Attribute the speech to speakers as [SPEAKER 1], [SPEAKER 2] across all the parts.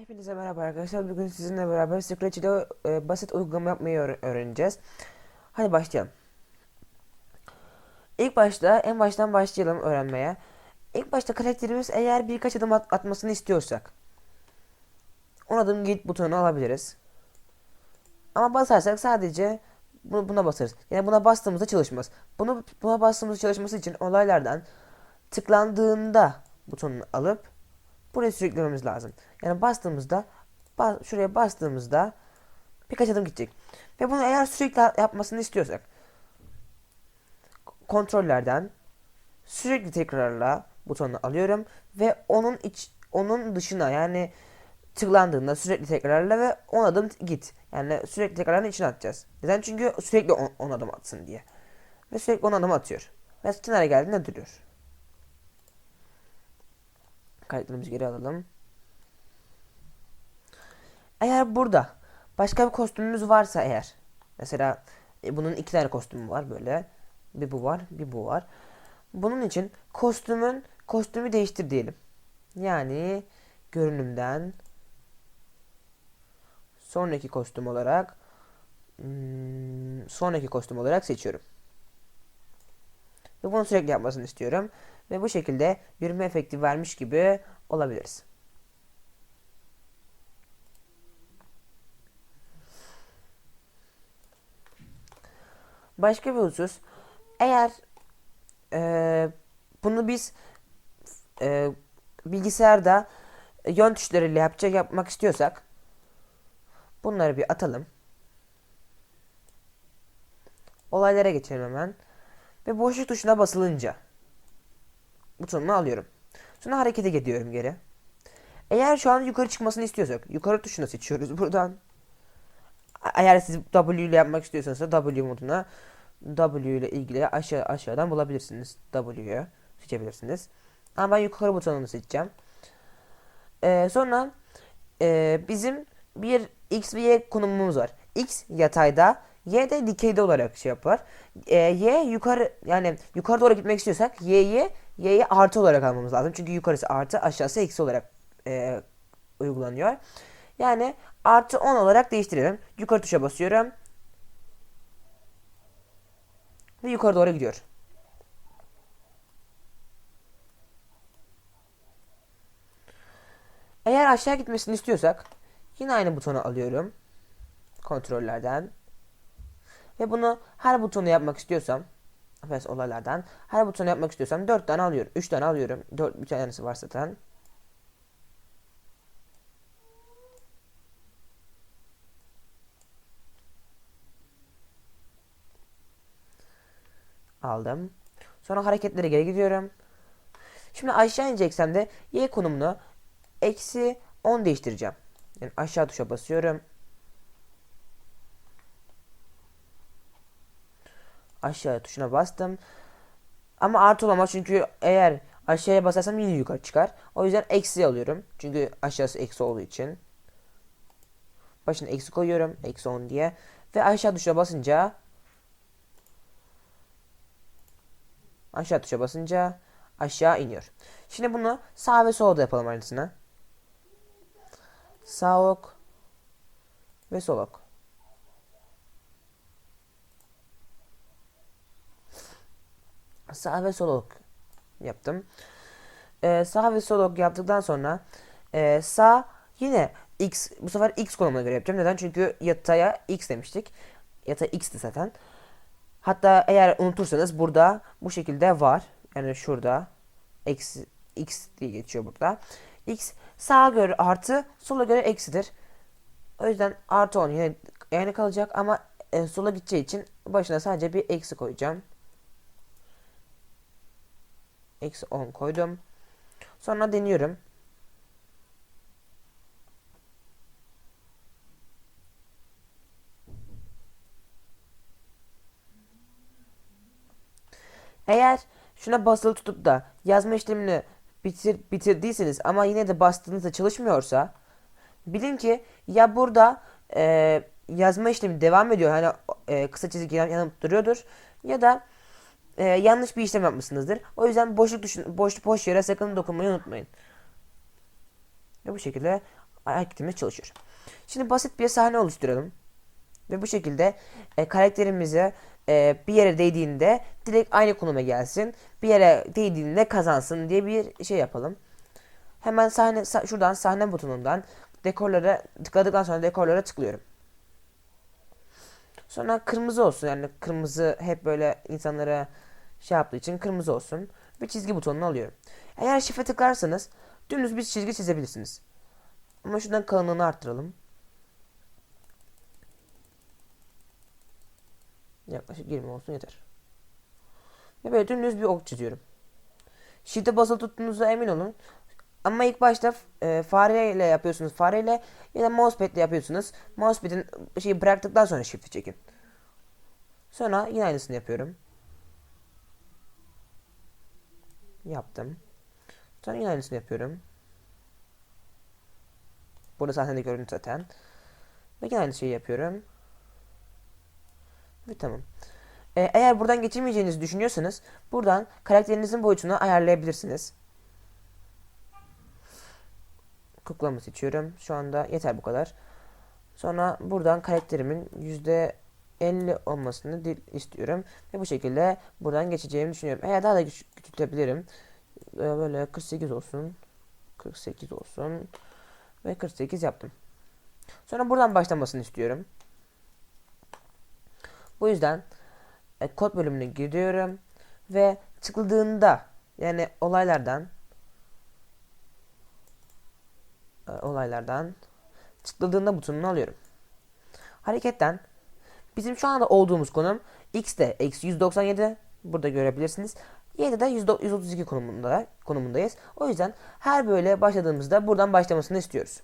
[SPEAKER 1] Hepinize merhaba arkadaşlar. Bugün sizinle beraber Scratch ile e, basit uygulama yapmayı öğre- öğreneceğiz. Hadi başlayalım. İlk başta en baştan başlayalım öğrenmeye. İlk başta karakterimiz eğer birkaç adım at- atmasını istiyorsak 10 adım git butonunu alabiliriz. Ama basarsak sadece bu- buna basarız. Yani buna bastığımızda çalışmaz. Bunu buna bastığımızda çalışması için olaylardan tıklandığında butonunu alıp buraya sürüklememiz lazım. Yani bastığımızda ba- şuraya bastığımızda birkaç adım gidecek. Ve bunu eğer sürekli yapmasını istiyorsak kontrollerden sürekli tekrarla butonunu alıyorum ve onun iç onun dışına yani tıklandığında sürekli tekrarla ve 10 adım git. Yani sürekli tekrarların içine atacağız. Neden? Çünkü sürekli 10 adım atsın diye. Ve sürekli 10 adım atıyor. Ve kenara geldiğinde duruyor. Kayıtlarımızı geri alalım. Eğer burada başka bir kostümümüz varsa eğer mesela e, bunun iki tane kostümü var böyle bir bu var bir bu var. Bunun için kostümün kostümü değiştir diyelim. Yani görünümden sonraki kostüm olarak hmm, sonraki kostüm olarak seçiyorum. Ve bunu sürekli yapmasını istiyorum. Ve bu şekilde yürüme efekti vermiş gibi olabiliriz. Başka bir husus. Eğer e, bunu biz e, bilgisayarda yön tuşlarıyla yapacak yapmak istiyorsak bunları bir atalım. Olaylara geçelim hemen. Ve boşluk tuşuna basılınca butonumu alıyorum. Sonra harekete gidiyorum geri. Eğer şu an yukarı çıkmasını istiyorsak yukarı tuşuna seçiyoruz buradan. Eğer siz W ile yapmak istiyorsanız da W moduna W ile ilgili aşağı aşağıdan bulabilirsiniz. W'yu seçebilirsiniz. Ama ben yukarı butonunu seçeceğim. Ee, sonra e, bizim bir X ve Y konumumuz var. X yatayda, Y de dikeyde olarak şey yapar. Ee, y yukarı yani yukarı doğru gitmek istiyorsak Y'yi Y'yi artı olarak almamız lazım. Çünkü yukarısı artı aşağısı eksi olarak e, uygulanıyor. Yani artı 10 olarak değiştirelim. Yukarı tuşa basıyorum. Ve yukarı doğru gidiyor. Eğer aşağı gitmesini istiyorsak yine aynı butonu alıyorum. Kontrollerden. Ve bunu her butonu yapmak istiyorsam affedersin olaylardan her butonu yapmak istiyorsam 4 tane alıyorum. 3 tane alıyorum. 4 bir tanesi var zaten. Aldım. Sonra hareketlere geri gidiyorum. Şimdi aşağı ineceksem de y konumunu eksi 10 değiştireceğim. Yani aşağı tuşa basıyorum. Aşağı tuşuna bastım. Ama artı olamaz çünkü eğer aşağıya basarsam yine yukarı çıkar. O yüzden eksi alıyorum. Çünkü aşağısı eksi olduğu için. Başına eksi koyuyorum. Eksi 10 diye. Ve aşağı tuşuna basınca aşağı tuşa basınca aşağı iniyor. Şimdi bunu sağ ve solda yapalım aynısını. Sağ ok ve sol ok. Sağ ve sol ok yaptım. Ee, sağ ve sol ok yaptıktan sonra e, sağ yine x bu sefer x konumuna göre yapacağım. Neden? Çünkü yataya x demiştik. Yata x'ti zaten. Hatta eğer unutursanız burada bu şekilde var. Yani şurada x, x diye geçiyor burada. x sağa göre artı sola göre eksidir. O yüzden artı 10 yine yani kalacak ama e, sola gideceği için başına sadece bir eksi koyacağım. Eksi 10 koydum. Sonra deniyorum. Eğer şuna basılı tutup da yazma işlemini bitir, bitirdiyseniz ama yine de bastığınızda çalışmıyorsa bilin ki ya burada e, yazma işlemi devam ediyor hani e, kısa çizgi yan- yanıp duruyordur ya da e, yanlış bir işlem yapmışsınızdır. O yüzden boşluk düşün, boş boş yere sakın dokunmayı unutmayın. Ve bu şekilde hareketimiz çalışıyor. Şimdi basit bir sahne oluşturalım. Ve bu şekilde e, karakterimize e, bir yere değdiğinde direkt aynı konuma gelsin. Bir yere değdiğinde kazansın diye bir şey yapalım. Hemen sahne sa- şuradan sahne butonundan dekorlara tıkladıktan sonra dekorlara tıklıyorum. Sonra kırmızı olsun yani kırmızı hep böyle insanlara şey yaptığı için kırmızı olsun. Bir çizgi butonunu alıyorum. Eğer şifre tıklarsanız dümdüz bir çizgi çizebilirsiniz. Ama şuradan kalınlığını arttıralım. Yaklaşık 20 olsun yeter. Ve böyle dümdüz bir ok çiziyorum. Shift'e basılı tuttuğunuzda emin olun. Ama ilk başta e, fareyle yapıyorsunuz. Fareyle ya da mousepad ile yapıyorsunuz. Mousepad'in şeyi bıraktıktan sonra shift'i çekin. Sonra yine aynısını yapıyorum. Yaptım. Sonra yine aynısını yapıyorum. Burada sahnede görüntü zaten. Ve yine aynı şeyi yapıyorum. Ve tamam. Ee, eğer buradan geçemeyeceğinizi düşünüyorsanız buradan karakterinizin boyutunu ayarlayabilirsiniz. Kuklamı seçiyorum. Şu anda yeter bu kadar. Sonra buradan karakterimin yüzde 50 olmasını dil istiyorum. Ve bu şekilde buradan geçeceğimi düşünüyorum. Eğer daha da küç- küçültebilirim. Ee, Böyle 48 olsun. 48 olsun. Ve 48 yaptım. Sonra buradan başlamasını istiyorum. Bu yüzden e, kod bölümüne giriyorum ve tıkladığında yani olaylardan e, olaylardan tıkladığında butonunu alıyorum. Hareketten bizim şu anda olduğumuz konum x'de eksi 197 burada görebilirsiniz. Y'de de 132 konumunda konumundayız. O yüzden her böyle başladığımızda buradan başlamasını istiyoruz.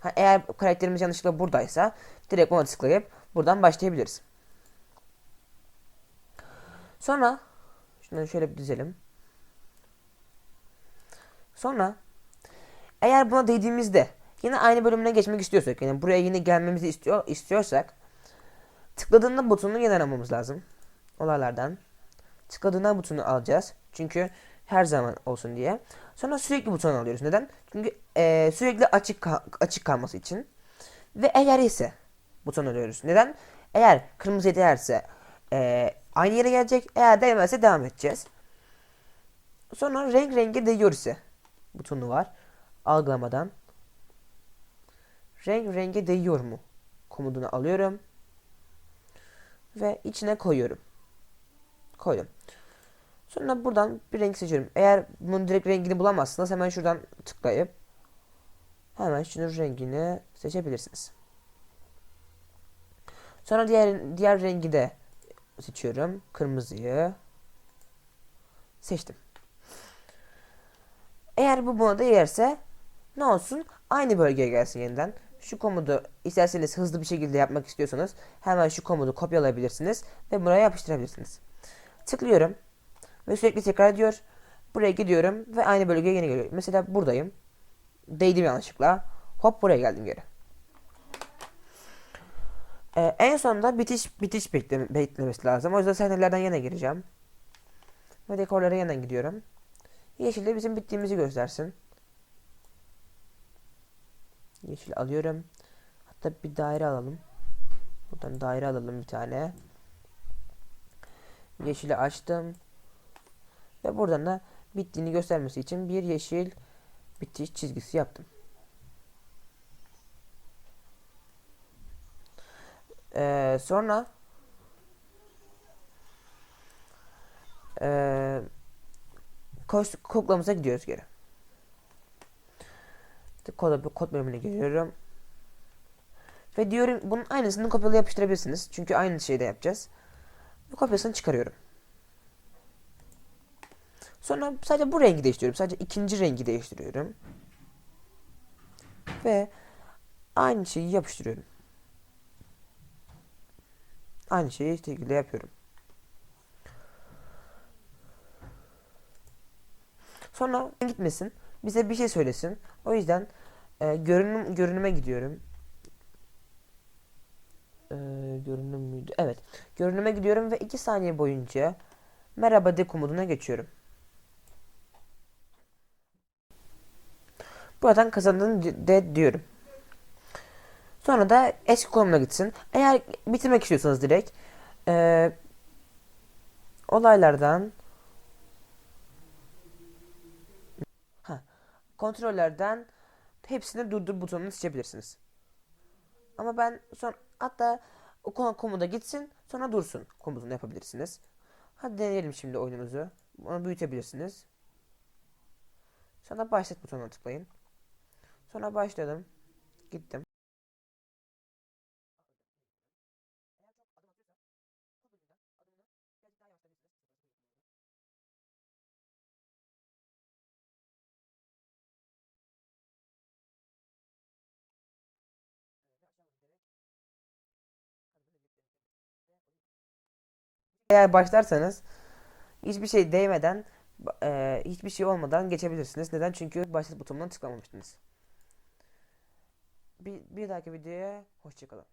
[SPEAKER 1] Ha, eğer karakterimiz yanlışlıkla buradaysa direkt ona tıklayıp buradan başlayabiliriz. Sonra şunları şöyle bir dizelim. Sonra eğer buna değdiğimizde yine aynı bölümüne geçmek istiyorsak yani buraya yine gelmemizi istiyor istiyorsak tıkladığında butonu yeniden almamız lazım. Olaylardan. Tıkladığında butonu alacağız. Çünkü her zaman olsun diye. Sonra sürekli buton alıyoruz. Neden? Çünkü eee, sürekli açık açık kalması için. Ve eğer ise buton alıyoruz. Neden? Eğer kırmızı değerse eee, aynı yere gelecek. Eğer değmezse devam edeceğiz. Sonra renk renge değiyor ise butonu var. Algılamadan. Renk renge değiyor mu? Komutunu alıyorum. Ve içine koyuyorum. Koydum. Sonra buradan bir renk seçiyorum. Eğer bunun direkt rengini bulamazsınız hemen şuradan tıklayıp hemen şunun rengini seçebilirsiniz. Sonra diğer diğer rengi de seçiyorum. Kırmızıyı seçtim. Eğer bu buna değerse ne olsun? Aynı bölgeye gelsin yeniden. Şu komutu isterseniz hızlı bir şekilde yapmak istiyorsanız hemen şu komutu kopyalayabilirsiniz ve buraya yapıştırabilirsiniz. Tıklıyorum ve sürekli tekrar ediyor. Buraya gidiyorum ve aynı bölgeye yine geliyorum. Mesela buradayım. Değdim yanlışlıkla. Hop buraya geldim geri. Ee, en sonunda bitiş bitiş bekleme, beklemesi lazım. O yüzden sahnelerden yana gireceğim. Ve dekorlara yeniden gidiyorum. Yeşil de bizim bittiğimizi göstersin. Yeşil alıyorum. Hatta bir daire alalım. Buradan daire alalım bir tane. Yeşili açtım. Ve buradan da bittiğini göstermesi için bir yeşil bitiş çizgisi yaptım. Ee, sonra ee, koş, gidiyoruz geri. Kod, kod bölümüne giriyorum. Ve diyorum bunun aynısını kopyala yapıştırabilirsiniz. Çünkü aynı şeyde yapacağız. Ve kopyasını çıkarıyorum. Sonra sadece bu rengi değiştiriyorum. Sadece ikinci rengi değiştiriyorum. Ve aynı şeyi yapıştırıyorum. Aynı şeyi şekilde yapıyorum. Sonra gitmesin. Bize bir şey söylesin. O yüzden e, görünüm görünüme gidiyorum. E, görünüm müydü? Evet. Görünüme gidiyorum ve 2 saniye boyunca merhaba de komutuna geçiyorum. Buradan kazandığını de diyorum. Sonra da eski konumuna gitsin. Eğer bitirmek istiyorsanız direkt eee, olaylardan ha, kontrollerden hepsini durdur butonunu seçebilirsiniz. Ama ben son hatta o komuda gitsin sonra dursun komutunu yapabilirsiniz. Hadi deneyelim şimdi oyunumuzu. Onu büyütebilirsiniz. Sonra başlat butonuna tıklayın. Sonra başladım. Gittim. Eğer başlarsanız hiçbir şey değmeden e, hiçbir şey olmadan geçebilirsiniz. Neden? Çünkü başlat butonuna tıklamamıştınız. Bir, bir dahaki videoya hoşçakalın.